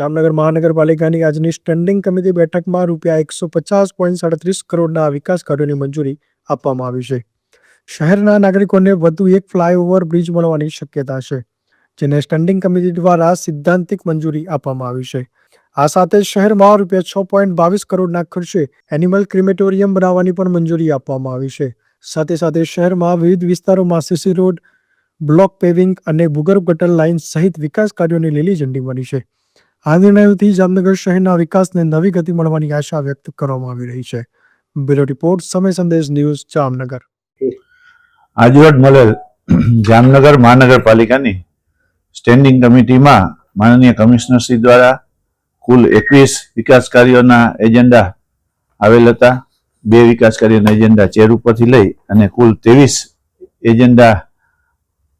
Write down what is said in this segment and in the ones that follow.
જામનગર મહાનગરપાલિકાની આજની standing committee બેઠકમાં રૂપિયા એકસો પચાસ પોઈન્ટ સાડત્રીસ કરોડના વિકાસ કાર્યોની મંજૂરી આપવામાં આવી છે. શહેરના નાગરિકોને વધુ એક ફ્લાયઓવર બ્રિજ મળવાની શક્યતા છે, જેને સ્ટેન્ડિંગ કમિટી દ્વારા સિદ્ધાંતિક મંજૂરી આપવામાં આવી છે. આ સાથે શહેરમાં રૂપિયા છ પોઈન્ટ બાવીસ કરોડના ખર્ચે એનિમલ ક્રિમેટોરિયમ બનાવવાની પણ મંજૂરી આપવામાં આવી છે. સાથે સાથે શહેરમાં વિવિધ વિસ્તારોમાં સીસી રોડ બ્લોક પેવિંગ અને ભૂગર્ભ ગટર લાઇન સહિત વિકાસ કાર્યોની લીલી ઝંડી બની છે. આ નિર્ણયોથી જામનગર શહેરના વિકાસને નવી ગતિ મળવાની આશા વ્યક્ત કરવામાં આવી રહી છે. બ્યુરો રિપોર્ટ, સમય સંદેશ, ન્યૂઝ, જામનગર. આજરોજ મળેલ જામનગર મહાનગરપાલિકાની સ્ટેન્ડિંગ કમિટીમાં માનનીય કમિશનર શ્રી દ્વારા કુલ એકવીસ વિકાસ કાર્યોના એજન્ડા આવેલ હતા. બે વિકાસ કાર્યોના એજન્ડા ચેર ઉપરથી લઈ અને કુલ ત્રેવીસ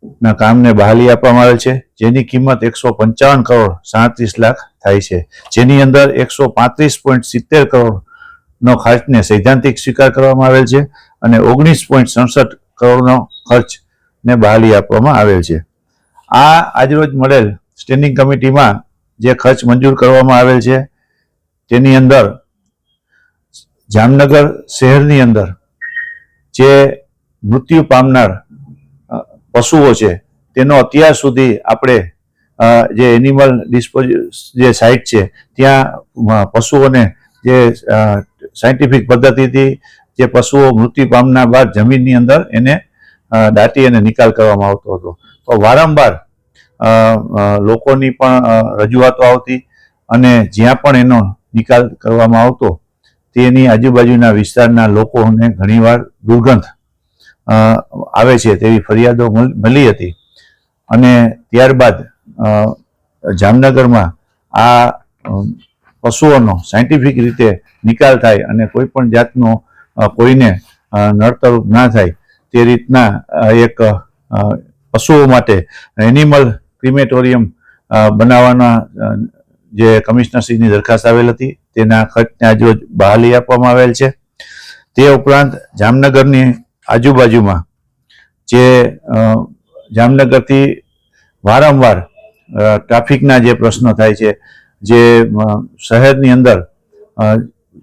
એજન્ડાના કામને બહાલી આપવામાં આવેલ છે, જેની કિંમત એકસો પંચાવન કરોડ સાડત્રીસ લાખ થાય છે. જેની અંદર એકસો પાંત્રીસ પોઈન્ટ સિત્તેર કરોડનો ખર્ચને સૈદ્ધાંતિક સ્વીકાર કરવામાં આવેલ છે અને ઓગણીસ પોઈન્ટ સડસઠ કરોડનો ખર્ચને બહાલી આપવામાં આવેલ છે. આ આજરોજ મળેલ સ્ટેન્ડિંગ કમિટીમાં જે ખર્ચ મંજૂર કરવામાં આવેલ છે, તેની અંદર જામનગર શહેરની અંદર જે મૃત્યુ પામનાર પશુઓ છે, તેનો અત્યાર સુધી આપણે જે એનિમલ ડિસ્પોઝ જે સાઇટ છે, ત્યાં પશુઓને જે સાયન્ટિફિક પદ્ધતિથી જે પશુઓ મૃત્યુ પામના બાદ જમીનની અંદર એને દાટી અને નિકાલ કરવામાં આવતો હતો. તો વારંવાર લોકોની પણ રજૂઆતો આવતી અને જ્યાં પણ એનો નિકાલ કરવામાં આવતો, તેની આજુબાજુના વિસ્તારના લોકોને ઘણીવાર દુર્ગંધ આવે છે તેવી ફરિયાદો મળી હતી. અને ત્યારબાદ જામનગરમાં આ પશુઓનો સાયન્ટિફિક રીતે નિકાલ થાય અને કોઈ પણ જાતનો કોઈને નડતરૂપ નડતર ના થાય, તે રીતના એક પશુઓ માટે એનિમલ ક્રિમેટોરિયમ બનાવવાના જે કમિશનરશ્રીની દરખાસ્ત આવેલ હતી, તેના ખર્ચને આજરોજ બહાલી આપવામાં આવેલ છે. તે ઉપરાંત જામનગરની આજુબાજુમાં જે જામનગરથી વારંવાર ટ્રાફિકના જે પ્રશ્નો થાય છે, જે શહેરની અંદર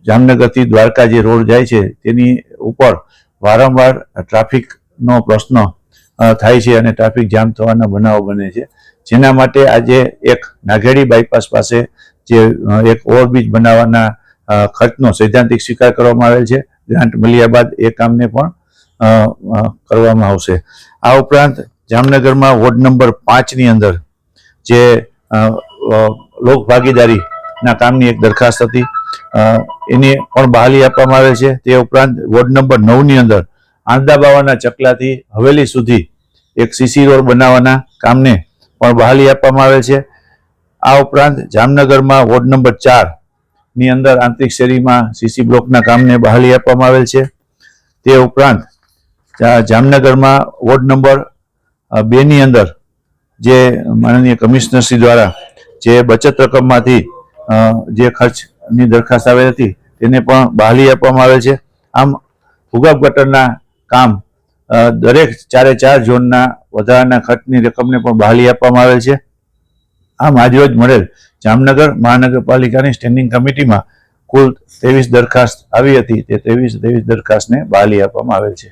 જામનગરથી દ્વારકા જે રોડ જાય છે, તેની ઉપર વારંવાર ટ્રાફિકનો પ્રશ્ન થાય છે અને ટ્રાફિક જામ થવાના બનાવો બને છે. જેના માટે આજે એક નાઘેડી બાયપાસ પાસે જે એક ઓવરબ્રિજ બનાવવાના ખર્ચનો સૈદ્ધાંતિક સ્વીકાર કરવામાં આવેલ છે. ગ્રાન્ટ મળ્યા બાદ એ કામને પણ કરવામાં આવશે. આ ઉપરાંત જામનગરમાં વોર્ડ નંબર પાંચની અંદર જે લોક ભાગીદારીના કામની એક દરખાસ્ત હતી એની પણ બહાલી આપવામાં આવે છે. તે ઉપરાંત વોર્ડ નંબર નવની અંદર આંદાબાવાના ચકલાથી હવેલી સુધી એક સીસી રોડ બનાવવાના કામને પણ બહાલી આપવામાં આવે છે. આ ઉપરાંત જામનગરમાં વોર્ડ નંબર ચારની અંદર આંતરિક શેરીમાં સીસી બ્લોકના કામને બહાલી આપવામાં આવેલ છે. તે ઉપરાંત જામનગરમાં વોર્ડ નંબર બેની અંદર જે માનનીય કમિશનરશ્રી દ્વારા જે બચત રકમમાંથી જે ખર્ચની દરખાસ્ત આવેલ હતી તેને પણ બહાલી આપવામાં આવેલ છે. આમ ભૂગર્ભ ગટરના કામ દરેક ચારે ચાર ઝોનના વધારાના ખર્ચની રકમને પણ બહાલી આપવામાં આવેલ છે. આમ આજરોજ મળેલ જામનગર મહાનગરપાલિકાની સ્ટેન્ડિંગ કમિટીમાં કુલ ત્રેવીસ દરખાસ્ત આવી હતી. તે ત્રેવીસ ત્રેવીસ દરખાસ્તને બહાલી આપવામાં આવેલ છે.